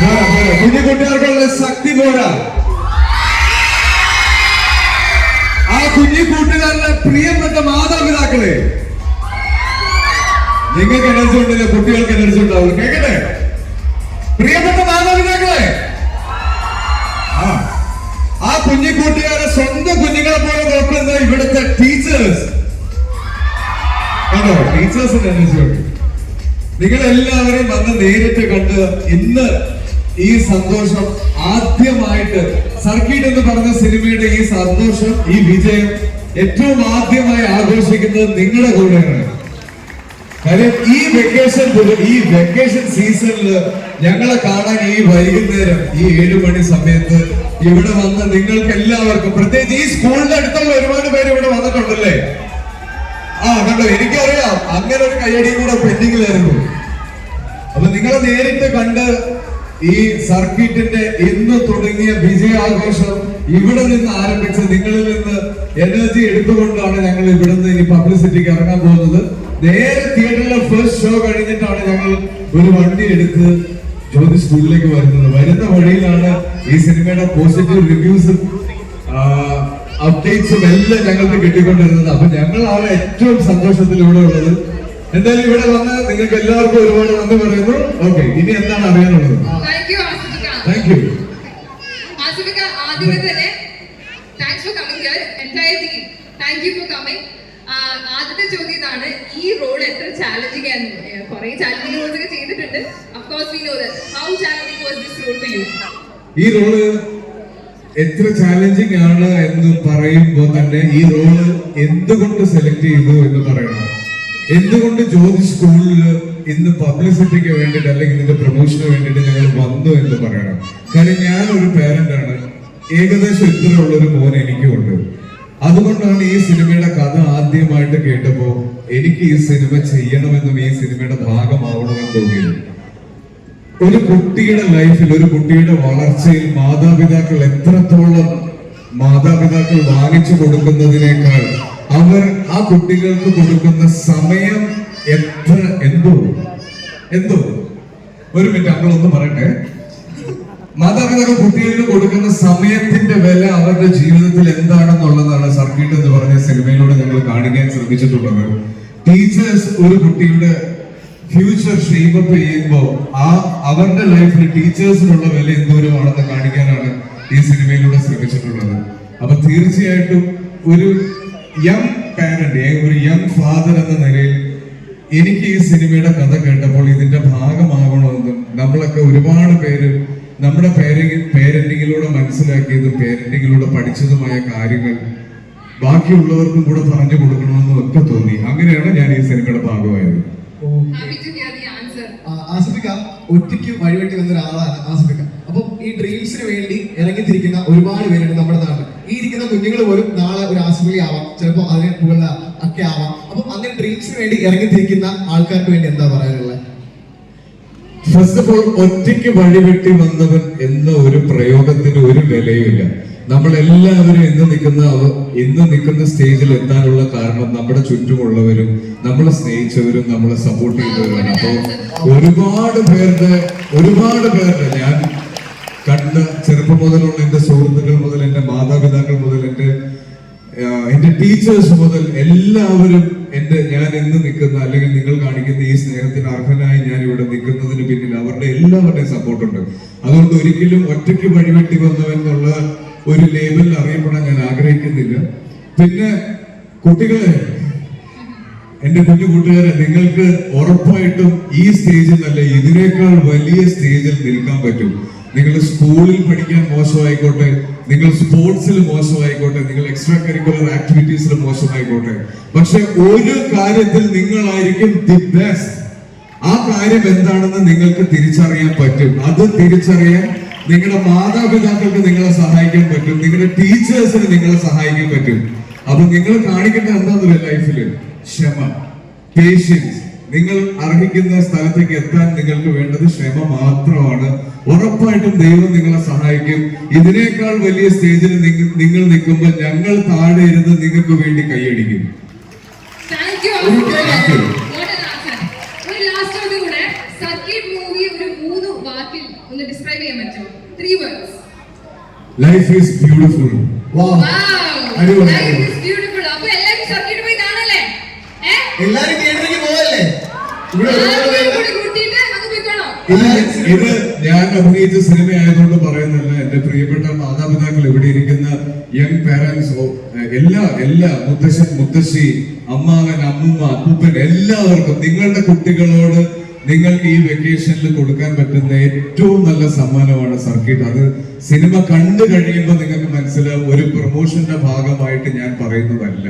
കുഞ്ഞു കുട്ടികൾക്കുള്ള ശക്തി പോരാ. ആ കുഞ്ഞു കൂട്ടുകാരുടെ പ്രിയപ്പെട്ട മാതാപിതാക്കളെ നിങ്ങൾക്ക് എനർജി ഉണ്ടല്ലോ? കുട്ടികൾക്ക് എനർജി ഉണ്ടാവും കേക്കട്ടെ? പ്രിയപ്പെട്ട മാതാപിതാക്കളെ ആ കുഞ്ഞു കൂട്ടുകാരെ സ്വന്തം കുഞ്ഞുങ്ങളെ പോലെ നോക്കുന്ന ഇവിടുത്തെ ടീച്ചേഴ്സ് കണ്ടോ? ടീച്ചേഴ്സിന് എനർജി ഉണ്ട്. നിങ്ങളെല്ലാവരെയും വന്ന് നേരിട്ട് കണ്ട് ഇന്ന് ഈ സന്തോഷം ആദ്യമായിട്ട് സർക്കിട്ട് എന്ന് പറഞ്ഞ സിനിമയുടെ ഈ സന്തോഷം ഈ വിജയം ഏറ്റവും ആദ്യമായി ആഘോഷിക്കുന്നത് നിങ്ങളുടെ കൂടെയാണ്. കാര്യം ഈ വെക്കേഷൻ ഈ വെക്കേഷൻ സീസണിൽ ഞങ്ങളെ കാണാൻ ഈ വൈകുന്നേരം ഈ ഏഴു മണി സമയത്ത് ഇവിടെ വന്ന് നിങ്ങൾക്ക് എല്ലാവർക്കും പ്രത്യേകിച്ച് ഈ സ്കൂളിന്റെ അടുത്തുള്ള ഒരുപാട് പേര് ഇവിടെ വന്നിട്ടുണ്ടല്ലേ? ആ കണ്ടോ? എനിക്കറിയാം. അങ്ങനെ ഒരു കയ്യടിയും കൂടെ പെൻഡിങ്ങിലായിരുന്നു. അപ്പൊ നിങ്ങളെ നേരിട്ട് കണ്ട് ഈ സർക്കിറ്റിന്റെ ഇന്ന് തുടങ്ങിയ വിജയാഘോഷം ഇവിടെ നിന്ന് ആരംഭിച്ച് നിങ്ങളിൽ നിന്ന് എനർജി എടുത്തുകൊണ്ടാണ് ഞങ്ങൾ ഇവിടുന്ന് ഈ പബ്ലിസിറ്റിക്ക് ഇറങ്ങാൻ പോകുന്നത്. നേരെ തിയേറ്ററിലെ ഫസ്റ്റ് ഷോ കഴിഞ്ഞിട്ടാണ് ഞങ്ങൾ ഒരു വണ്ടി എടുത്ത് ജ്യോതി സ്കൂളിലേക്ക് വരുന്നത്. വരുന്ന വഴിയിലാണ് ഈ സിനിമയുടെ പോസിറ്റീവ് റിവ്യൂസും അപ്ഡേറ്റ്സും എല്ലാം ഞങ്ങൾക്ക് കിട്ടിക്കൊണ്ടിരുന്നത്. അപ്പൊ ഞങ്ങളാണ് ഏറ്റവും സന്തോഷത്തിൽ ഇവിടെ ഉള്ളത്. എന്തായാലും ഇവിടെ വന്ന് നിങ്ങൾക്ക് എല്ലാവർക്കും ഒരുപാട് നന്ദി പറയുന്നു. ഓക്കെ ഇനി എന്താണ് അറിയാനുള്ളത്? താങ്ക് യു ആദ്യമേ തന്നെ thanks for coming here entire team thank you for coming ആദ്യത്തെ ചോദ്യം ഇതാണ് ഈ റോഡ് എത്ര ചാലഞ്ചിങ് ആയിരുന്നു കുറെ ചാലഞ്ചിങ് റോൾസ് ഒക്കെ ചെയ്തിട്ടുണ്ട്. Of course we know that how challenging was this you ഈ റോൾ എത്ര ചാലഞ്ചിങ് ആണ് എന്ന് പറയുമ്പോൾ തന്നെ ഈ റോഡ് എന്തുകൊണ്ട് സെലക്ട് ചെയ്തു എന്ന് പറയണം. എന്തുകൊണ്ട് ജ്യോതി സ്കൂളിൽ ഇന്ന് പബ്ലിസിറ്റിക്ക് വേണ്ടിയിട്ട് അല്ലെങ്കിൽ ഇതിന്റെ പ്രൊമോഷന് വേണ്ടിയിട്ട് ഞങ്ങൾ വന്നു എന്ന് പറയണം? കാര്യം ഞാൻ ഒരു പേരന്റ് ആണ്. ഏകദേശം ഇത്ര ഒരു മോൻ എനിക്ക് ഉണ്ട് അതുകൊണ്ടാണ് ഈ സിനിമയുടെ കഥ ആദ്യമായിട്ട് കേട്ടപ്പോ എനിക്ക് ഈ സിനിമ ചെയ്യണമെന്നും ഈ സിനിമയുടെ ഭാഗമാവണമെന്നും തോന്നിയത്. ഒരു കുട്ടിയുടെ ലൈഫിൽ ഒരു കുട്ടിയുടെ വളർച്ചയിൽ മാതാപിതാക്കൾ എത്രത്തോളം മാതാപിതാക്കൾ വാങ്ങിച്ചു കൊടുക്കുന്നതിനേക്കാൾ അവർ ആ കുട്ടികൾക്ക് കൊടുക്കുന്ന സമയം എത്ര എന്തോ? എന്തോ? ഒരു മിനിറ്റ് അങ്ങളൊന്ന് പറയട്ടെ. മാതാപിതാക്കൾ കുട്ടികൾക്ക് കൊടുക്കുന്ന സമയത്തിന്റെ വില അവരുടെ ജീവിതത്തിൽ എന്താണെന്നുള്ളതാണ് സർക്കിട്ട് എന്ന് പറഞ്ഞ സിനിമയിലൂടെ ഞങ്ങൾ കാണിക്കാൻ ശ്രമിച്ചിട്ടുള്ളത്. ടീച്ചേഴ്സ് ഒരു കുട്ടിയുടെ ഫ്യൂച്ചർ ഷേപ്പ് ചെയ്യുമ്പോൾ ആ അവരുടെ ലൈഫിൽ ടീച്ചേഴ്സിനുള്ള വില എന്തോരമാണെന്ന് കാണിക്കാനാണ് ഈ സിനിമയിലൂടെ ശ്രമിച്ചിട്ടുള്ളത്. അപ്പൊ തീർച്ചയായിട്ടും ഒരു യങ് പാരന്റ് ഒരു യങ് ഫാദർ എന്ന നിലയിൽ എനിക്ക് ഈ സിനിമയുടെ കഥ കേട്ടപ്പോൾ ഇതിന്റെ ഭാഗമാകണമെന്നും നമ്മളൊക്കെ ഒരുപാട് പേര് നമ്മുടെ പേരന്റ് പേരന്റിങ്ങിലൂടെ മനസ്സിലാക്കിയതും പേരന്റിങ്ങിലൂടെ പഠിച്ചതുമായ കാര്യങ്ങൾ ബാക്കിയുള്ളവർക്കും കൂടെ പറഞ്ഞു കൊടുക്കണമെന്നും ഒക്കെ തോന്നി. അങ്ങനെയാണ് ഞാൻ ഈ സിനിമയുടെ ഭാഗമായത്. ഒറ്റയ്ക്ക് വഴിവെട്ടി വന്ന ഒരാളാണ് ആസിഫിക്ക അപ്പം ഈ ഡ്രീംസിന് വേണ്ടി ഇറങ്ങിത്തിരിക്കുന്ന ഒരുപാട് പേരുണ്ട് നമ്മുടെ നാട്ടിൽ ഈ ഇരിക്കുന്ന കുഞ്ഞുങ്ങൾ പോലും നാളെ ഒരു ആസ്മലി ആവാം. ചിലപ്പോൾ അതിനെ പോലുള്ള ഒക്കെ ആവാം. അപ്പം അങ്ങനെ ഡ്രീംസിന് വേണ്ടി ഇറങ്ങിത്തിരിക്കുന്ന ആൾക്കാർക്ക് വേണ്ടി എന്താ പറയാനുള്ളത് ഫസ്റ്റ് ഓഫ് ഓൾ ഒറ്റയ്ക്ക് വഴിവെട്ടി വന്നവൻ എന്ന ഒരു പ്രയോഗത്തിന് ഒരു വിലയുമില്ല നമ്മൾ എല്ലാവരും ഇന്ന് നിൽക്കുന്ന ഇന്ന് നിൽക്കുന്ന സ്റ്റേജിൽ എത്താനുള്ള കാരണം നമ്മുടെ ചുറ്റുമുള്ളവരും നമ്മളെ സ്നേഹിച്ചവരും നമ്മളെ സപ്പോർട്ട് ചെയ്തവരുമാണ്. അപ്പോൾ ഒരുപാട് പേരുടെ ഒരുപാട് പേരുടെ ഞാൻ കണ്ട ചെറുപ്പം മുതലുള്ള എന്റെ സുഹൃത്തുക്കൾ മുതൽ എന്റെ മാതാപിതാക്കൾ മുതൽ എന്റെ എന്റെ ടീച്ചേഴ്സ് മുതൽ എല്ലാവരും എന്റെ ഞാൻ എന്ന് നിൽക്കുന്ന അല്ലെങ്കിൽ നിങ്ങൾ കാണിക്കുന്ന ഈ സ്നേഹത്തിന് അർഹനായി ഞാൻ ഇവിടെ നിൽക്കുന്നതിന് പിന്നിൽ അവരുടെ എല്ലാവരുടെയും സപ്പോർട്ടുണ്ട് അതുകൊണ്ട് ഒരിക്കലും ഒറ്റയ്ക്ക് വഴിവെട്ടി വന്നു എന്നുള്ള ഒരു ലേബലിൽ അറിയപ്പെടാൻ ഞാൻ ആഗ്രഹിക്കുന്നില്ല. പിന്നെ കുട്ടികളെ എന്റെ കുഞ്ഞു കൂട്ടുകാരെ നിങ്ങൾക്ക് ഉറപ്പായിട്ടും ഈ സ്റ്റേജിൽ നല്ല ഇതിനേക്കാൾ വലിയ സ്റ്റേജിൽ നിൽക്കാൻ പറ്റും. നിങ്ങൾ സ്കൂളിൽ പഠിക്കാൻ മോശമായിക്കോട്ടെ നിങ്ങൾ സ്പോർട്സിൽ മോശമായിക്കോട്ടെ നിങ്ങൾ എക്സ്ട്രാ കരിക്കുലർ ആക്ടിവിറ്റീസിൽ മോശമായിക്കോട്ടെ. പക്ഷെ ഒരു കാര്യത്തിൽ നിങ്ങളായിരിക്കും ദി ബെസ്റ്റ് ആ കാര്യം എന്താണെന്ന് നിങ്ങൾക്ക് തിരിച്ചറിയാൻ പറ്റും. അത് തിരിച്ചറിയാൻ നിങ്ങളുടെ മാതാപിതാക്കൾക്ക് നിങ്ങളെ സഹായിക്കാൻ പറ്റും. നിങ്ങളുടെ ടീച്ചേഴ്സിന് നിങ്ങളെ സഹായിക്കാൻ പറ്റും. അപ്പൊ നിങ്ങൾ കാണിക്കേണ്ട എന്താണെന്നറിയോ ലൈഫിൽ ക്ഷമ പേഷ്യൻസ് നിങ്ങൾ അർഹിക്കുന്ന സ്ഥലത്തേക്ക് എത്താൻ നിങ്ങൾക്ക് വേണ്ടത് ക്ഷമ മാത്രമാണ്. ഉറപ്പായിട്ടും ദൈവം നിങ്ങളെ സഹായിക്കും. ഇതിനേക്കാൾ വലിയ സ്റ്റേജിൽ നിങ്ങൾ- നിൽക്കുമ്പോൾ ഞങ്ങൾ താഴെ ഇരുന്ന് നിങ്ങൾക്ക് വേണ്ടി കൈയടിക്കും. Life is beautiful you. ഇത് ഇത് ഞാൻ അഭിനയിച്ച സിനിമ ആയതുകൊണ്ട് പറയുന്നല്ല എന്റെ പ്രിയപ്പെട്ട മാതാപിതാക്കൾ ഇവിടെ ഇരിക്കുന്ന യങ് പാരന്റ്സ് എല്ലാ എല്ലാ മുത്തശ്ശൻ മുത്തശ്ശി അമ്മാവൻ അമ്മൂമ്മ അപ്പൂപ്പൻ എല്ലാവർക്കും നിങ്ങളുടെ കുട്ടികളോട് നിങ്ങൾക്ക് ഈ വെക്കേഷനിൽ കൊടുക്കാൻ പറ്റുന്ന ഏറ്റവും നല്ല സമ്മാനമാണ് സർക്കിട്ട്. അത് സിനിമ കണ്ടു കഴിയുമ്പോൾ നിങ്ങൾക്ക് മനസ്സിലാവും. ഒരു പ്രൊമോഷന്റെ ഭാഗമായിട്ട് ഞാൻ പറയുന്നതല്ല.